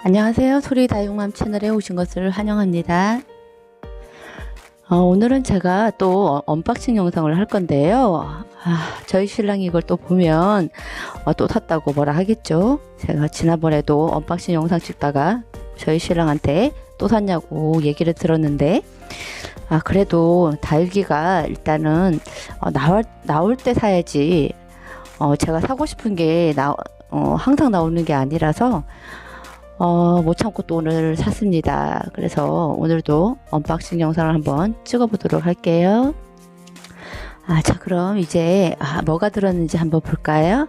안녕하세요. 소리 다육맘 채널에 오신 것을 환영합니다. 어, 오늘은 제가 또 언박싱 영상을 할 건데요. 아, 저희 신랑이 이걸 또 보면 어, 또 샀다고 뭐라 하겠죠. 제가 지난번에도 언박싱 영상 찍다가 저희 신랑한테 또 샀냐고 얘기를 들었는데 아 그래도 다육이가 일단은 어, 나올 나올 때 사야지 어, 제가 사고 싶은 게 나, 어, 항상 나오는 게 아니라서 어, 못 참고 또 오늘 샀습니다. 그래서 오늘도 언박싱 영상을 한번 찍어보도록 할게요. 아, 자, 그럼 이제, 아, 뭐가 들었는지 한번 볼까요?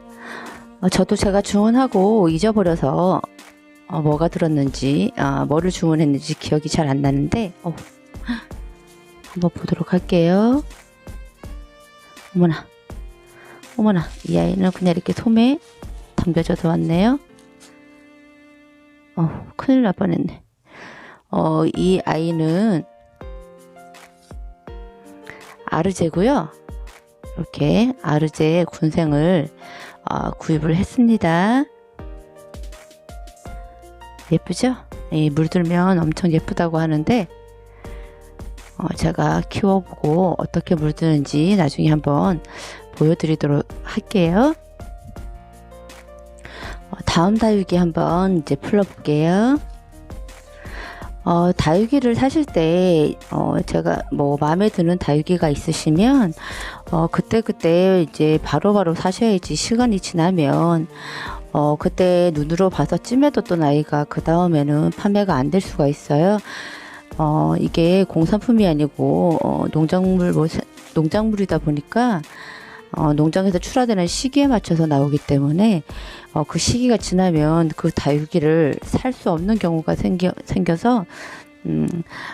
어, 저도 제가 주문하고 잊어버려서, 어, 뭐가 들었는지, 아, 뭐를 주문했는지 기억이 잘 안 나는데, 어, 한번 보도록 할게요. 어머나, 어머나, 이 아이는 그냥 이렇게 솜에 담겨져서 왔네요. 어, 큰일 날 뻔했네. 어, 이 아이는 아르제고요. 이렇게 아르제 군생을 어, 구입을 했습니다. 예쁘죠? 이 물들면 엄청 예쁘다고 하는데 어, 제가 키워보고 어떻게 물드는지 나중에 한번 보여드리도록 할게요. 어, 다음 다육이 한번 이제 풀어볼게요. 어, 다육이를 사실 때, 어, 제가 뭐 마음에 드는 다육이가 있으시면, 어, 그때그때 이제 바로 바로 사셔야지 시간이 지나면, 어, 그때 눈으로 봐서 찜해뒀던 아이가 그 다음에는 판매가 안 될 수가 있어요. 어, 이게 공산품이 아니고, 어, 농작물, 뭐, 세- 농작물이다 보니까, 어, 농장에서 출하되는 시기에 맞춰서 나오기 때문에 어, 그 시기가 지나면 그 다육이를 살 수 없는 경우가 생겨, 생겨서 음,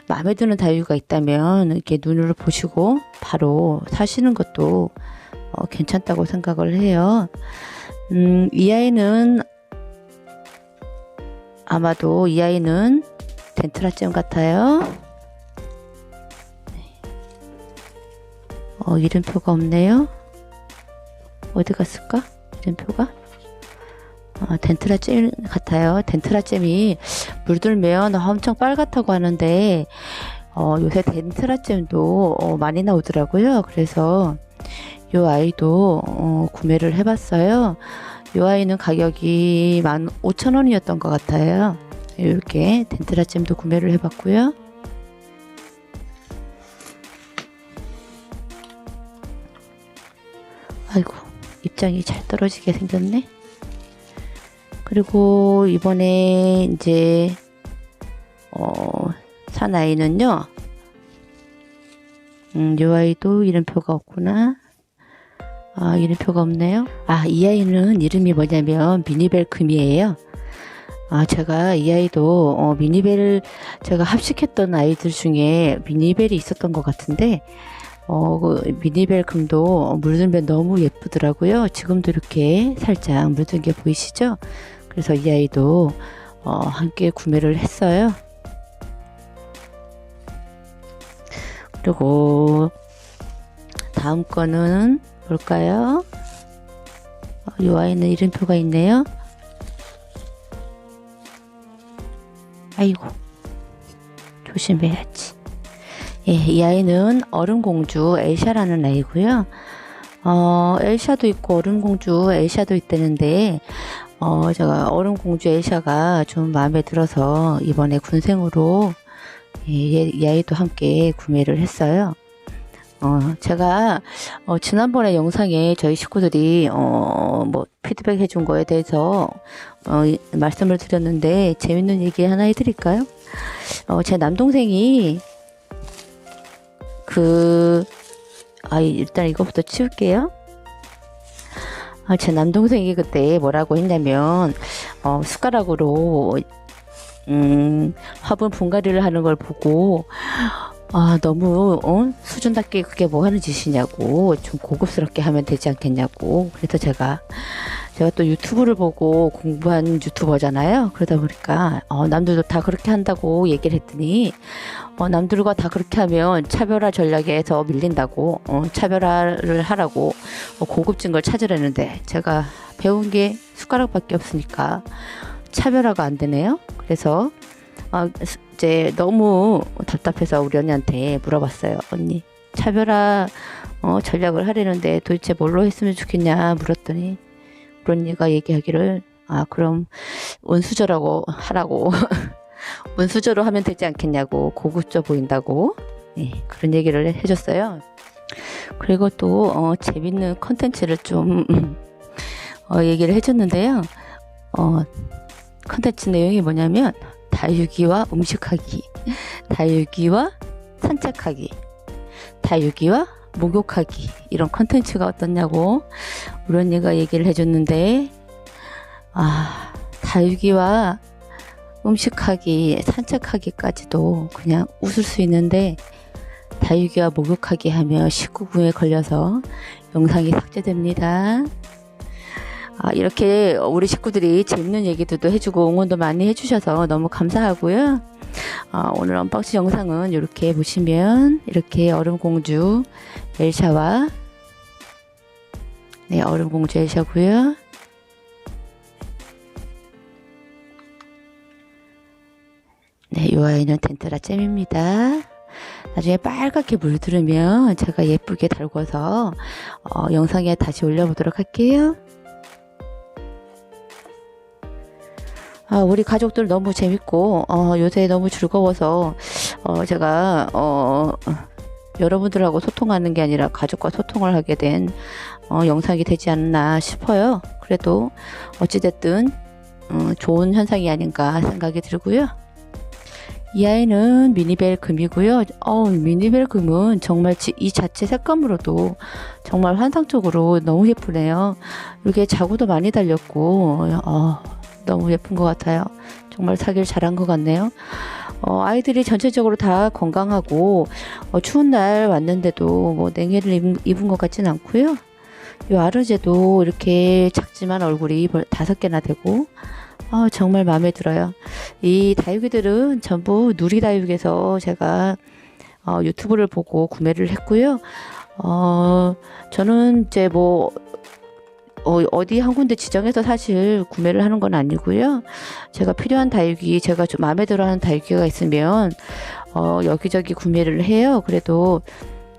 마음에 드는 다육이가 있다면 이렇게 눈으로 보시고 바로 사시는 것도 어, 괜찮다고 생각을 해요. 음, 이 아이는 아마도 이 아이는 덴트라잼 같아요. 어, 이름표가 없네요. 어디 갔을까? 이름표가? 어, 덴트라 잼 같아요. 덴트라 잼이 물들면 엄청 빨갛다고 하는데 어, 요새 덴트라 잼도 어, 많이 나오더라고요. 그래서 이 아이도 어, 구매를 해봤어요. 이 아이는 가격이 15,000원이었던 것 같아요. 이렇게 덴트라 잼도 구매를 해봤고요. 아이고 입장이 잘 떨어지게 생겼네. 그리고 이번에 이제 어, 산 아이는요. 음, 요 아이도 이름표가 없구나. 아, 이름표가 없네요. 아, 이 아이는 이름이 뭐냐면 미니벨금이에요. 아, 제가 이 아이도 어, 미니벨 제가 합식했던 아이들 중에 미니벨이 있었던 것 같은데 어, 그 미니벨 금도 물들면 너무 예쁘더라고요. 지금도 이렇게 살짝 물든 게 보이시죠? 그래서 이 아이도 어, 함께 구매를 했어요. 그리고 다음 거는 뭘까요? 어, 이 아이는 이름표가 있네요. 아이고, 조심해야지. 예, 이 아이는 얼음공주 엘샤라는 아이고요. 어, 엘샤도 있고 얼음공주 엘샤도 있다는데 어, 제가 얼음공주 엘샤가 좀 마음에 들어서 이번에 군생으로 예, 이- 이 아이도 함께 구매를 했어요. 어, 제가 어, 지난번에 영상에 저희 식구들이 어, 뭐 피드백 해준 거에 대해서 어, 이- 말씀을 드렸는데 재밌는 얘기 하나 해드릴까요? 어, 제 남동생이 그, 아, 일단 이거부터 치울게요. 아, 제 남동생이 그때 뭐라고 했냐면, 어, 숟가락으로, 음, 화분 분갈이를 하는 걸 보고, 아, 너무, 어? 수준답게 그게 뭐 하는 짓이냐고, 좀 고급스럽게 하면 되지 않겠냐고. 그래서 제가, 제가 또 유튜브를 보고 공부한 유튜버잖아요. 그러다 보니까, 어, 남들도 다 그렇게 한다고 얘기를 했더니, 어, 남들과 다 그렇게 하면 차별화 전략에서 밀린다고 어, 차별화를 하라고 어, 고급진 걸 찾으려는데 제가 배운 게 숟가락밖에 없으니까 차별화가 안 되네요. 그래서 아, 스- 이제 너무 답답해서 우리 언니한테 물어봤어요. 언니 차별화 어, 전략을 하려는데 도대체 뭘로 했으면 좋겠냐 물었더니 언니가 얘기하기를 아 그럼 원수저라고 하라고 원수저로 하면 되지 않겠냐고 고급져 보인다고 네, 그런 얘기를 해줬어요. 그리고 또 어, 재밌는 컨텐츠를 좀 어, 얘기를 해줬는데요. 어, 컨텐츠 내용이 뭐냐면 다육이와 음식하기, 다육이와 산책하기, 다육이와 목욕하기 이런 컨텐츠가 어떻냐고 우리 언니가 얘기를 해줬는데 아 다육이와 음식하기, 산책하기까지도 그냥 웃을 수 있는데 다육이와 목욕하기 하며 19금에 걸려서 영상이 삭제됩니다. 아, 이렇게 우리 식구들이 재밌는 얘기들도 해주고 응원도 많이 해주셔서 너무 감사하고요. 아, 오늘 언박싱 영상은 이렇게 보시면 이렇게 얼음공주 엘샤와 네 얼음공주 엘샤고요. 네, 이 아이는 텐트라 잼입니다. 나중에 빨갛게 물들으면 제가 예쁘게 달궈서 어, 영상에 다시 올려보도록 할게요. 아, 우리 가족들 너무 재밌고 어, 요새 너무 즐거워서 어, 제가 어, 여러분들하고 소통하는 게 아니라 가족과 소통을 하게 된 어, 영상이 되지 않나 싶어요. 그래도 어찌됐든 어, 좋은 현상이 아닌가 생각이 들고요. 이 아이는 미니벨 금이고요. 어, 미니벨 금은 정말 지- 이 자체 색감으로도 정말 환상적으로 너무 예쁘네요. 이렇게 자구도 많이 달렸고, 어, 너무 예쁜 것 같아요. 정말 사길 잘한 것 같네요. 어, 아이들이 전체적으로 다 건강하고 어, 추운 날 왔는데도 뭐 냉해를 입은, 입은 것 같진 않고요. 이 아르제도 이렇게 작지만 얼굴이 벌- 다섯 개나 되고 아, 정말 마음에 들어요. 이 다육이들은 전부 누리다육에서 제가 어, 유튜브를 보고 구매를 했고요. 어, 저는 이제 뭐 어, 어디 한 군데 지정해서 사실 구매를 하는 건 아니고요. 제가 필요한 다육이, 제가 좀 마음에 들어 하는 다육이가 있으면, 어, 여기저기 구매를 해요. 그래도,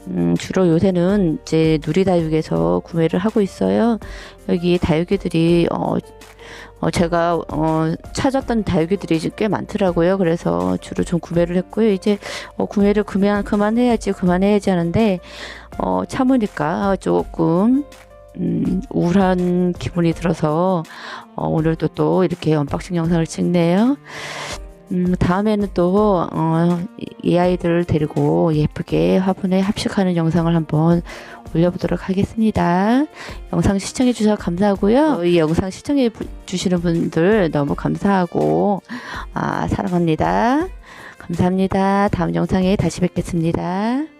음, 주로 요새는 이제 누리다육에서 구매를 하고 있어요. 여기 다육이들이, 어, 어, 제가, 어, 찾았던 다육이들이 꽤 많더라고요. 그래서 주로 좀 구매를 했고요. 이제, 어, 구매를 그만, 그만해야지, 그만해야지 하는데, 어, 참으니까 조금, 음, 우울한 기분이 들어서 어, 오늘도 또 이렇게 언박싱 영상을 찍네요. 음, 다음에는 또, 어, 이- 이 아이들을 데리고 예쁘게 화분에 합식하는 영상을 한번 올려보도록 하겠습니다. 영상 시청해주셔서 감사하고요. 어, 이 영상 시청해주시는 분들 너무 감사하고, 아, 사랑합니다. 감사합니다. 다음 영상에 다시 뵙겠습니다.